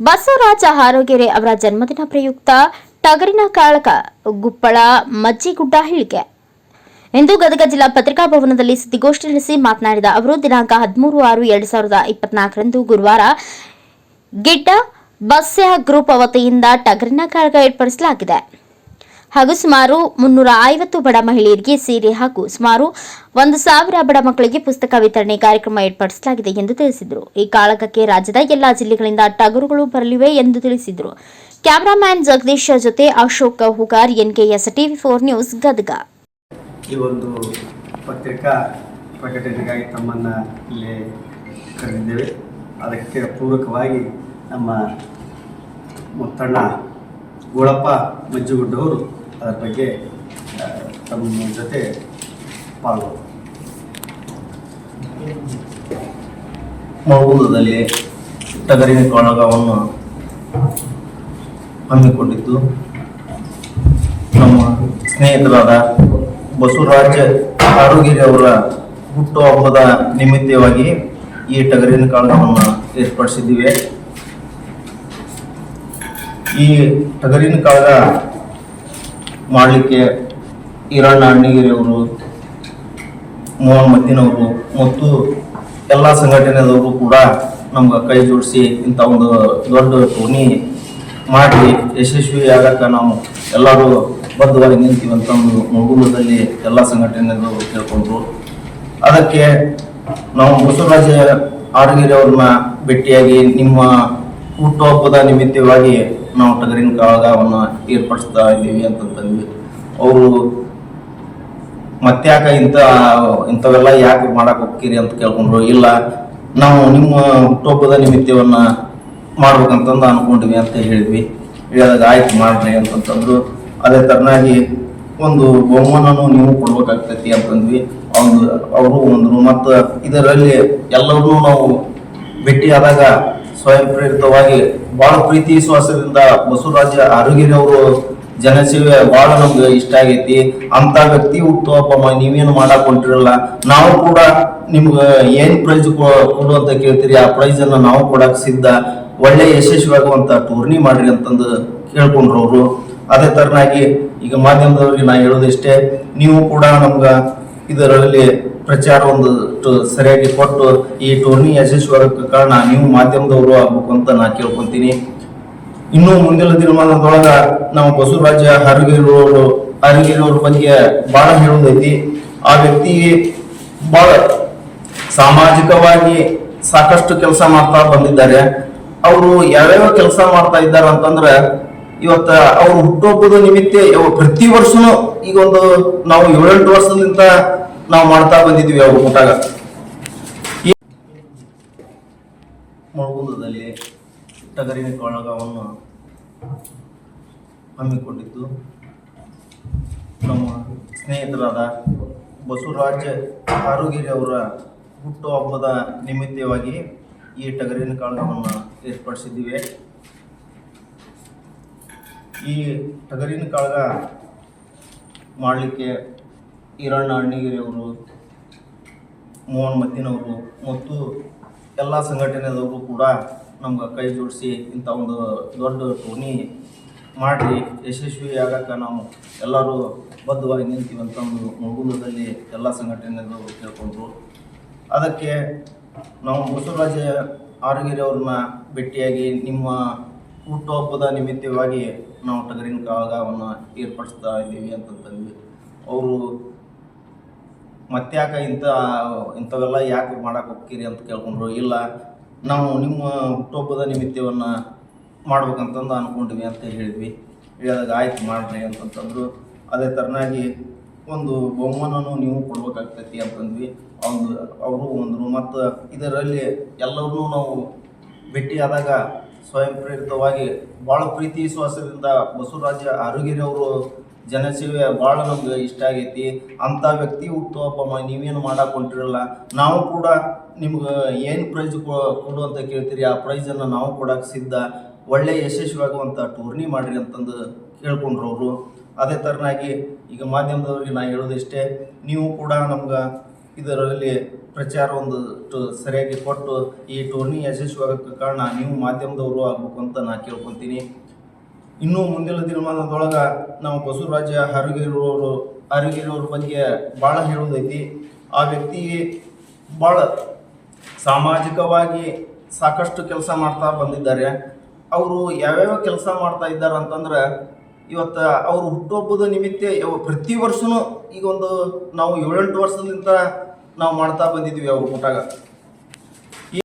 ಬಸವರಾಜ ಹಾರೋಗೆರೆ ಅವರ ಜನ್ಮದಿನ ಪ್ರಯುಕ್ತ ಟಗರಿನ ಕಾಳಕ, ಗುಪ್ಪಳ, ಮಜ್ಜಿಗುಡ್ಡ ಹೇಳಿಕೆ. ಇಂದು ಗದಗ ಜಿಲ್ಲಾ ಪತ್ರಿಕಾ ಭವನದಲ್ಲಿ ಸುದ್ದಿಗೋಷ್ಠಿ ನಡೆಸಿ ಮಾತನಾಡಿದ ಅವರು, ದಿನಾಂಕ ಹದಿಮೂರು ಆರು ಎರಡು ಸಾವಿರದ ಇಪ್ಪತ್ನಾಲ್ಕರಂದು ಗುರುವಾರ ಗಿಡ್ಡ ಬಸ್ಯ ಗ್ರೂಪ್ ವತಿಯಿಂದ ಟಗರಿನ ಕಾಳಗ ಏರ್ಪಡಿಸಲಾಗಿದೆ. ಹಾಗೂ ಸುಮಾರು ಮುನ್ನೂರ ಐವತ್ತು ಬಡ ಮಹಿಳೆಯರಿಗೆ ಸೀರೆ ಹಾಗೂ ಸುಮಾರು ಒಂದು ಸಾವಿರ ಬಡ ಮಕ್ಕಳಿಗೆ ಪುಸ್ತಕ ವಿತರಣೆ ಕಾರ್ಯಕ್ರಮ ಏರ್ಪಡಿಸಲಾಗಿದೆ ಎಂದು ತಿಳಿಸಿದರು. ಈ ಕಾಳಗಕ್ಕೆ ರಾಜ್ಯದ ಎಲ್ಲಾ ಜಿಲ್ಲೆಗಳಿಂದ ಟಗರುಗಳು ಬರಲಿವೆ ಎಂದು ತಿಳಿಸಿದರು. ಕ್ಯಾಮರಾಮ್ಯಾನ್ ಜಗದೀಶ್ ಜೊತೆ Ashok Hugar, NKS TV four news, Gadag. ಈ ಒಂದು ಪತ್ರಿಕಾ ಪ್ರಕಟಣೆಗಾಗಿ ತಮ್ಮನ್ನು ಇಲ್ಲಿ ಕರೆದಿದ್ದೇವೆ. ಅದಕ್ಕೆ ಪೂರಕವಾಗಿ ನಮ್ಮ ಮುತ್ತಣ್ಣ ಗೋಳಪ್ಪ ಮಜ್ಜಿಗುಡ್ಡವರು ಅದರ ಬಗ್ಗೆ ತಮ್ಮ ಜೊತೆ ಪಾಲ್ಗೊಂಡು ಮೌಲದಲ್ಲಿ ಟಗರಿನ ಕಾಳಗವನ್ನು ಹಮ್ಮಿಕೊಂಡಿದ್ದು ನಮ್ಮ ಸ್ನೇಹಿತರಾದ ಬಸವರಾಜ ಆರೋಗ್ಯ ಅವರ ಹುಟ್ಟುಹಬ್ಬದ ನಿಮಿತ್ತವಾಗಿ ಈ ಟಗರಿನ ಕಾಳಗವನ್ನು ಏರ್ಪಡಿಸಿದ್ದೀವಿ. ಈ ಟಗರಿನ ಕಾಳಗ ಮಾಡಲಿಕ್ಕೆ ಈರಣ್ಣ ಅಣ್ಣಗಿರಿ ಅವರು ಮೋಹನ್ ಮದ್ದಿನವರು ಮತ್ತು ಎಲ್ಲ ಸಂಘಟನೆದವರು ಕೂಡ ನಮ್ಗೆ ಕೈ ಜೋಡಿಸಿ ಇಂಥ ಒಂದು ದೊಡ್ಡ ಟೂರ್ನಿ ಮಾಡಿ ಯಶಸ್ವಿ ಆಗಕ್ಕೆ ನಾವು ಎಲ್ಲರೂ ಬದ್ಧವಾಗಿ ನಿಂತೀವಿ ಅಂತ ಒಂದು ಮಗುಲದಲ್ಲಿ ಎಲ್ಲ ಸಂಘಟನೆದವರು ಕೇಳ್ಕೊಂಡ್ರು. ಅದಕ್ಕೆ ನಾವು ಬಸವರಾಜ ಆಡಗಿರಿ ಅವ್ರನ್ನ ಭೇಟಿಯಾಗಿ ನಿಮ್ಮ ಹುಟ್ಟುಹಬ್ಬದ ನಿಮಿತ್ತವಾಗಿ ನಾವು ಟಗರಿನ ಕಾಳಗವನ್ನು ಏರ್ಪಡಿಸ್ತಾ ಇದ್ದೀವಿ ಅಂತಂತಂದ್ವಿ ಅವರು ಮತ್ತ್ಯಾಕೆ ಇಂಥ, ಇಂಥವೆಲ್ಲ ಯಾಕೆ ಮಾಡಕ್ಕೆ ಹೋಗ್ತೀರಿ ಅಂತ ಕೇಳ್ಕೊಂಡ್ರು. ಇಲ್ಲ, ನಾವು ನಿಮ್ಮ ಹುಟ್ಟುಹಬ್ಬದ ನಿಮಿತ್ತವನ್ನು ಮಾಡ್ಬೇಕಂತಂದು ಅನ್ಕೊಂಡ್ವಿ ಅಂತ ಹೇಳಿದ್ವಿ. ಹೇಳಿದಾಗ ಆಯ್ತು ಮಾಡ್ರಿ ಅಂತಂತಂದ್ರು ಅದೇ ತರನಾಗಿ ಒಂದು ಬಹುಮಾನನು ನೀವು ಕೊಡ್ಬೇಕಾಗ್ತೈತಿ ಅಂತಂದ್ವಿ. ಒಂದು ಅವರು ಒಂದು ಮತ್ತು ಇದರಲ್ಲಿ ಎಲ್ಲರೂ ನಾವು ಭೇಟಿಯಾದಾಗ ಸ್ವಯಂ ಪ್ರೇರಿತವಾಗಿ ಬಹಳ ಪ್ರೀತಿ ವಿಶ್ವಾಸದಿಂದ ಬಸವರಾಜ ಆರೋಗ್ಯನವರು ಜನಸೇವೆ ಬಹಳ ನಮ್ಗೆ ಇಷ್ಟ ಆಗೈತಿ. ಅಂತ ವ್ಯಕ್ತಿ ಹುಟ್ಟುಹಬ್ಬ ನೀವೇನು ಮಾಡಕ್ ಹೊಂಟಿರಲ್ಲ ನಾವು ಕೂಡ ನಿಮ್ಗೆ ಏನ್ ಪ್ರೈಸ್ ಕೊಡುವಂತ ಕೇಳ್ತೀರಿ, ಆ ಪ್ರೈಸ್ ಅನ್ನ ನಾವು ಕೊಡಕ್ ಸಿದ್ಧ. ಒಳ್ಳೆ ಯಶಸ್ವಿಯಾಗುವಂತ ಟೂರ್ನಿ ಮಾಡ್ರಿ ಅಂತಂದು ಕೇಳ್ಕೊಂಡ್ರು ಅವರು ಅದೇ ತರನಾಗಿ ಈಗ ಮಾಧ್ಯಮದವ್ರಿಗೆ ನಾ ಹೇಳೋದಿಷ್ಟೇ, ನೀವು ಕೂಡ ನಮ್ಗ ಇದರಲ್ಲಿ ಪ್ರಚಾರ ಒಂದು ಸರಿಯಾಗಿ ಕೊಟ್ಟು ಈ ಟೂರ್ನಿ ಯಶಸ್ವಿಯಾಗಕ್ಕೆ ಕಾರಣ ನೀವು ಮಾಧ್ಯಮದವರು ಆಗ್ಬೇಕು ಅಂತ ನಾ ಕೇಳ್ಕೊಂತೀನಿ. ಇನ್ನು ಮುಂದಿನ ದಿನಮಾನದೊಳಗ ನಮ್ಮ ಬಸವರಾಜ ಹರಗಿರೋರು ಹರಗಿರೋರ ಬಗ್ಗೆ ಬಹಳ ಹೇಳೋದೈತಿ. ಆ ವ್ಯಕ್ತಿ ಬಹಳ ಸಾಮಾಜಿಕವಾಗಿ ಸಾಕಷ್ಟು ಕೆಲಸ ಮಾಡ್ತಾ ಬಂದಿದ್ದಾರೆ. ಅವರು ಯಾವ್ಯಾವ ಕೆಲಸ ಮಾಡ್ತಾ ಇದ್ದಾರೆ ಅಂತಂದ್ರೆ ಇವತ್ತ ಅವ್ರು ಹುಟ್ಟುಹಬ್ಬದ ನಿಮಿತ್ತ ಪ್ರತಿ ವರ್ಷನೂ ಈಗ ಒಂದು ನಾವು ಏಳೆಂಟು ವರ್ಷದಿಂದ ನಾವು ಮಾಡ್ತಾ ಬಂದಿದ್ವಿ ಅವ್ರ ಊಟಾಗ. ಮಳಗುಂದದಲ್ಲಿ ಟಗರಿನ ಕಾಳಗವನ್ನು ಹಮ್ಮಿಕೊಂಡಿದ್ದು ನಮ್ಮ ಸ್ನೇಹಿತರಾದ ಬಸವರಾಜ ಆರುಗಿರಿ ಅವರ ಹುಟ್ಟುಹಬ್ಬದ ನಿಮಿತ್ತವಾಗಿ ಈ ಟಗರಿನ ಕಾಳಗವನ್ನು ಏರ್ಪಡಿಸಿದ್ದೀವಿ. ಈ ಟಗರಿನ ಕಾಳಗ ಮಾಡಲಿಕ್ಕೆ ಈರಣ್ಣ ಅಣ್ಣಿಗಿರಿಯವರು, ಮೋಹನ್ ಮತ್ತಿನವರು ಮತ್ತು ಎಲ್ಲ ಸಂಘಟನೆದವರು ಕೂಡ ನಮ್ಗೆ ಕೈ ಜೋಡಿಸಿ ಇಂಥ ಒಂದು ದೊಡ್ಡ ಟೂರ್ನಿ ಮಾಡಿ ಯಶಸ್ವಿ ಆಗಕ್ಕೆ ನಾವು ಎಲ್ಲರೂ ಬದ್ಧವಾಗಿ ನಿಂತೀವಿ ಅಂತ ಒಂದು ಮಗುಲದಲ್ಲಿ ಎಲ್ಲ ಸಂಘಟನೆದವರು ಕೇಳ್ಕೊಂಡ್ರು. ಅದಕ್ಕೆ ನಾವು ಬಸವರಾಜ ಆರಗಿರಿ ಅವ್ರನ್ನ ಭೇಟಿಯಾಗಿ ನಿಮ್ಮ ಹುಟ್ಟುಹಬ್ಬದ ನಿಮಿತ್ತವಾಗಿ ನಾವು ಟಗರಿನ ಕಾಳಗವನ್ನು ಏರ್ಪಡಿಸ್ತಾ ಇದ್ದೀವಿ ಅಂತಂತಂದ್ವಿ. ಅವರು ಮತ್ತ್ಯಾಕೆ ಇಂಥ, ಇಂಥವೆಲ್ಲ ಯಾಕೆ ಮಾಡಕ್ಕೆ ಹೋಗ್ತೀರಿ ಅಂತ ಕೇಳ್ಕೊಂಡ್ರು. ಇಲ್ಲ, ನಾವು ನಿಮ್ಮ ಹುಟ್ಟುಹಬ್ಬದ ನಿಮಿತ್ತವನ್ನು ಮಾಡ್ಬೇಕಂತಂದು ಅಂದ್ಕೊಂಡ್ವಿ ಅಂತ ಹೇಳಿದ್ವಿ. ಹೇಳಿದಾಗ ಆಯ್ತು ಮಾಡ್ರಿ ಅಂತಂತಂದ್ರು. ಅದೇ ಥರನಾಗಿ ಒಂದು ಬಹುಮಾನನು ನೀವು ಕೊಡ್ಬೇಕಾಗ್ತೈತಿ ಅಂತಂದ್ವಿ. ಒಂದು, ಅವರು ಒಂದು ಮತ್ತು ಇದರಲ್ಲಿ ಎಲ್ಲರನ್ನೂ ನಾವು ಭೇಟಿಯಾದಾಗ ಸ್ವಯಂ ಪ್ರೇರಿತವಾಗಿ ಭಾಳ ಪ್ರೀತಿ ವಿಶ್ವಾಸದಿಂದ ಬಸವರಾಜ ಆರೋಗ್ಯರಿ ಅವರು ಜನಸೇವೆ ಭಾಳ ನಮ್ಗೆ ಇಷ್ಟ ಆಗೈತಿ. ಅಂತ ವ್ಯಕ್ತಿ ಮ- ನೀವೇನು ಮಾಡಕ್ ಹೊಂಟಿರಲ್ಲ ನಾವು ಕೂಡ ನಿಮ್ಗೆ ಏನು ಪ್ರೈಜ್ ಕೊಡು ಅಂತ ಕೇಳ್ತೀರಿ, ಆ ಪ್ರೈಜನ್ನು ನಾವು ಕೊಡಕ್ಕೆ ಸಿದ್ಧ. ಒಳ್ಳೆ ಯಶಸ್ವಿಯಾಗುವಂಥ ಟೂರ್ನಿ ಮಾಡ್ರಿ ಅಂತಂದು ಕೇಳ್ಕೊಂಡ್ರು ಅವರು. ಅದೇ ಥರನಾಗಿ ಈಗ ಮಾಧ್ಯಮದವ್ರಿಗೆ ನಾ ಹೇಳೋದಿಷ್ಟೇ, ನೀವು ಕೂಡ ನಮ್ಗೆ ಇದರಲ್ಲಿ ಪ್ರಚಾರ ಒಂದು ಸರಿಯಾಗಿ ಕೊಟ್ಟು ಈ ಟೂರ್ನಿ ಯಶಸ್ವಿಯಾಗಕ್ಕೆ ಕಾರಣ ನೀವು ಮಾಧ್ಯಮದವರು ಆಗಬೇಕು ಅಂತ ನಾನು ಕೇಳ್ಕೊತೀನಿ. ಇನ್ನೂ ಮುಂದಿನ ದಿನಮಾನದೊಳಗೆ ನಮ್ಮ ಬಸವರಾಜ ಹರಗಿರೋರು ಹರಗಿರೋರ ಬಗ್ಗೆ ಭಾಳ ಹೇಳೋದೈತಿ ಆ ವ್ಯಕ್ತಿ ಭಾಳ ಸಾಮಾಜಿಕವಾಗಿ ಸಾಕಷ್ಟು ಕೆಲಸ ಮಾಡ್ತಾ ಬಂದಿದ್ದಾರೆ. ಅವರು ಯಾವ್ಯಾವ ಕೆಲಸ ಮಾಡ್ತಾ ಇದ್ದಾರೆ ಅಂತಂದ್ರೆ, ಇವತ್ತು ಅವರು ಹುಟ್ಟುಹಬ್ಬದ ನಿಮಿತ್ತ ಪ್ರತಿ ವರ್ಷನೂ ಈಗ ಒಂದು ನಾವು ಏಳೆಂಟು ವರ್ಷದಿಂದ ನಾವು ಮಾಡ್ತಾ ಬಂದಿದ್ವಿ ಅವ್ರ ಊಟಾಗ